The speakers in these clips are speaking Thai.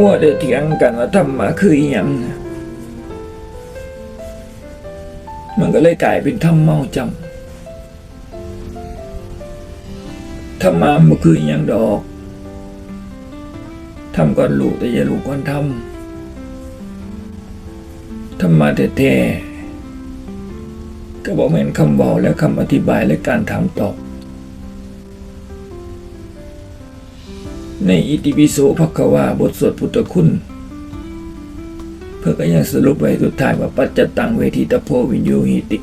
มัวแต่เถียงกันว่าธรรมะคืออหยังมันก็เลยกลายเป็นธรรมเมาจำธรรมะมันคืออหยังดอกทำก่อนรู้แต่อย่ารู้ก่อนทำธรรมะแท้ๆก็บอกแม่นคำบอกและคำอธิบายและการถามตอบ ในอิติปิโสภควาบทสวดพุทธคุณ เพื่อก็ยังสรุปไว้สุดท้ายว่าปัจจตังเวทีตะโพวินโยหิติ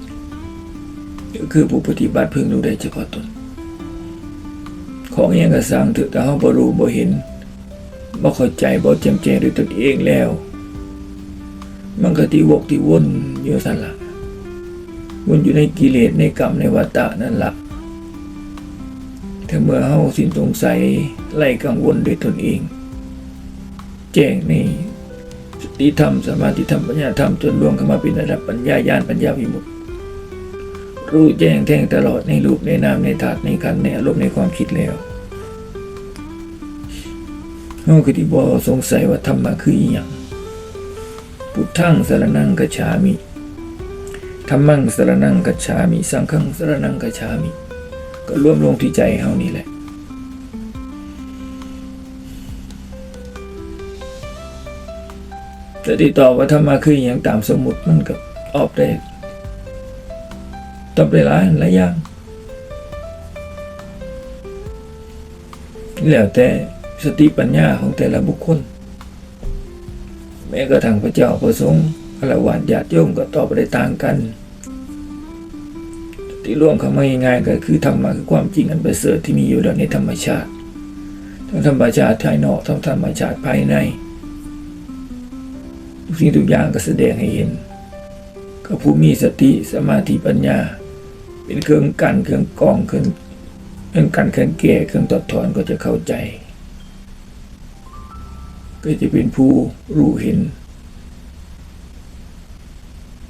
ก็คือผู้ปฏิบัติเพิ่งรู้ได้เฉพาะตน ของอยังกระสังเถอแต่เขาบ่รู้บ่เห็นบ่เข้าใจบ่แจ่มแจ้งด้วยตนเองแล้ว มันก็ที่วกที่วนอยู่สั่นละวนอยู่ในกิเลสในกรรมในวัฏฏะนั่นหละ ถ้าเมื่อเฮาสิ้นสงสัยไล่กังวลด้วยตนเอง แจ้งในสติธรรมสมาธิธรรมปัญญาธรรมจนรวมเข้ามาเป็นระดับปัญญาญาณปัญญาวิมุตติรู้แจ้งแทงตลอดในรูปในนามในธาตุในขันในอารมณ์ในความคิดแล้วเฮาคือที่บ่สงสัยว่าธรรมะคืออีหยังพุทธังสรนังกัจฉามิธรรมังสรนังกัจฉามิ สังฆังสรนังกัจฉามิ ก็รวมลงที่ใจเฮานี่แหละแต่ที่ตอบว่าธรรมะคืออย่างตามสมมุติมันก็ตอบได้ตอบได้หลายหลายอย่างแล้วแต่สติปัญญาของแต่ละบุคคล แม้กระทั่งพระเจ้าประสงค์พรวานญาติโยมก็ตอบได้ต่างกัน ที่รวมคำว่าง่ายๆก็คือธรรมะคือความจริงอันประเสริฐที่มีอยู่แล้วในธรรมชาติทั้งธรรมชาติภายนอกทั้งธรรมชาติภายในทุกสิ่งทุกอย่างก็แสดงให้เห็นก็ผู้มีสติสมาธิปัญญา เป็นเครื่องกันเครื่องกองเครื่องเครื่องกันเครื่องแก้เครื่องตัดถอนก็จะเข้าใจ ก็จะเป็นผู้รู้เห็น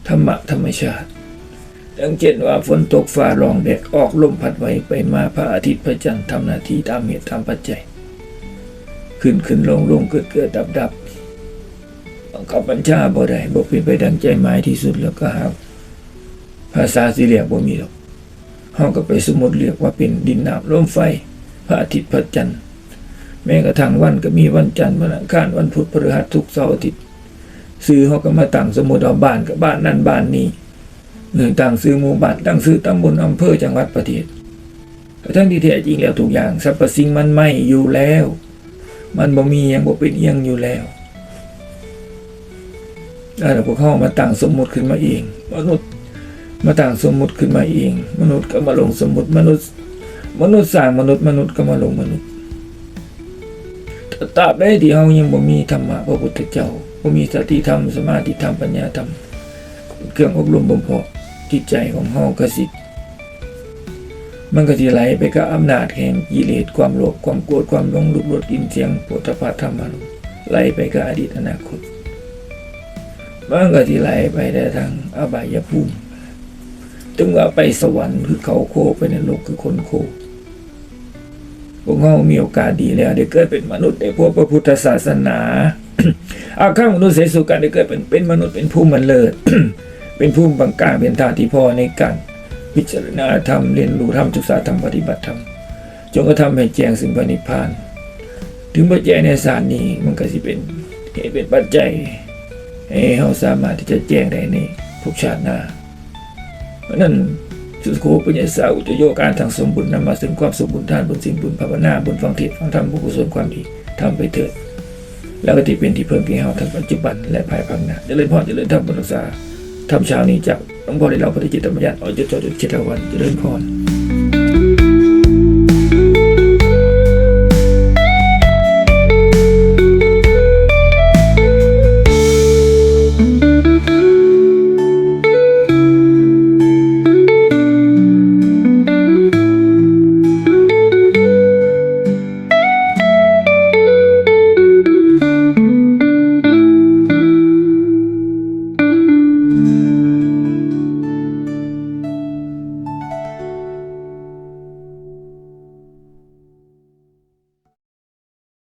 ธรรมะธรรมชาติ ดังเช่นว่าฝนตกฟ้าร้องแดดออกลมพัดไหวไปมาพระอาทิตย์พระจันทร์ทำหน้าที่ตามเหตุตามปัจจัย ขึ้นขึ้นลงลงเกิดเกิดดับดับบังคับบัญชาบ่ได้บ่เป็นไปดังใจหมายที่สุดแล้วก็หาภาษาสิเรียกบ่มีหรอกเฮาก็ไปสมมติเรียกว่าเป็นดินน้ำลมไฟ พระอาทิตย์พระจันทร์แม้กระทั่งวันก็มีวันจันทร์วันอังคารวันพุธพฤหัสศุกเสาร์อาทิตย์ซื้อเฮาก็มาตั้งสมมติเอาบ้านกับบ้านนั่นบ้านนี้ ตั้งซื้อหมู่บ้านตั้งซื้อตำบลอำเภอจังหวัดประเทศแต่ทั้งที่แท้จริงแล้วทุกอย่างสรรพสิ่งมันไม่อยู่แล้ว มันบ่มีหยังบ่เป็นอิหยังอยู่แล้วแล้วพวกเขามาตั้งสมมุติขึ้นมาเอง มนุษย์มาตั้งสมมุติขึ้นมาเอง มนุษย์ก็มาลงสมมุติมนุษย์ มนุษย์สร้างมนุษย์มนุษย์ก็มาลงมนุษย์แต่ตราบใดที่เฮายังบ่มีธรรมะพระพุทธเจ้าบ่มีสติธรรมสมาธิธรรมปัญญาธรรมเครื่องอบรมบ่มเพาะ จิตใจของเฮาก็สิ มันก็สิไหลไปกับอำนาจแห่งกิเลสความโลภความโกรธความหลงลุกลดกินเสียงโผฏฐัพธรรมารมไหลไปกับอดีตอนาคตมันก็สิไหลไปได้ทางอบายภูมิถึงว่าไปสวรรค์คือเขาโคไปในโลกคือคนโคพวกเฮามีโอกาสดีแล้วได้เกิดเป็นมนุษย์ได้พบพระพุทธศาสนาอาข้างมนุษย์เสสุกันได้เกิดเป็นเป็นมนุษย์เป็นผู้มันเลิศ เป็นผู้บังการเป็นท่าที่พ่อในการพิจารณาธรรมเรียนรู้ธรรมศึกษาธรรมปฏิบัติธรรมจนกระทำให้แจ้งซึ่งพระนิพพาน ถึงพระแจ้งในศาสตร์นี้มันก็สิเป็นเหตุเป็นปัจจัยให้เฮาสามารถที่จะแจ้งได้ในภพชาติหน้าเพราะนั้นสุโขปัญญาสาอุจโยกการทางสมบุญนำมาซึ่งความสมบุญทานบุญสิ่งบุญภาวนาบุญฟังเทศฟังธรรมบุญกุศลความดีทำไปเถิดแล้วก็ที่เป็นที่เพิ่มที่เฮาทั้งปัจจุบันและภายภาคหน้าเจริญพรเจริญธรรมบุญรักษา ทำเช้านี้จากหลวงพ่อได้เราปฏิจิตธรรมญาติออกจดจเจิตวันเจริญพร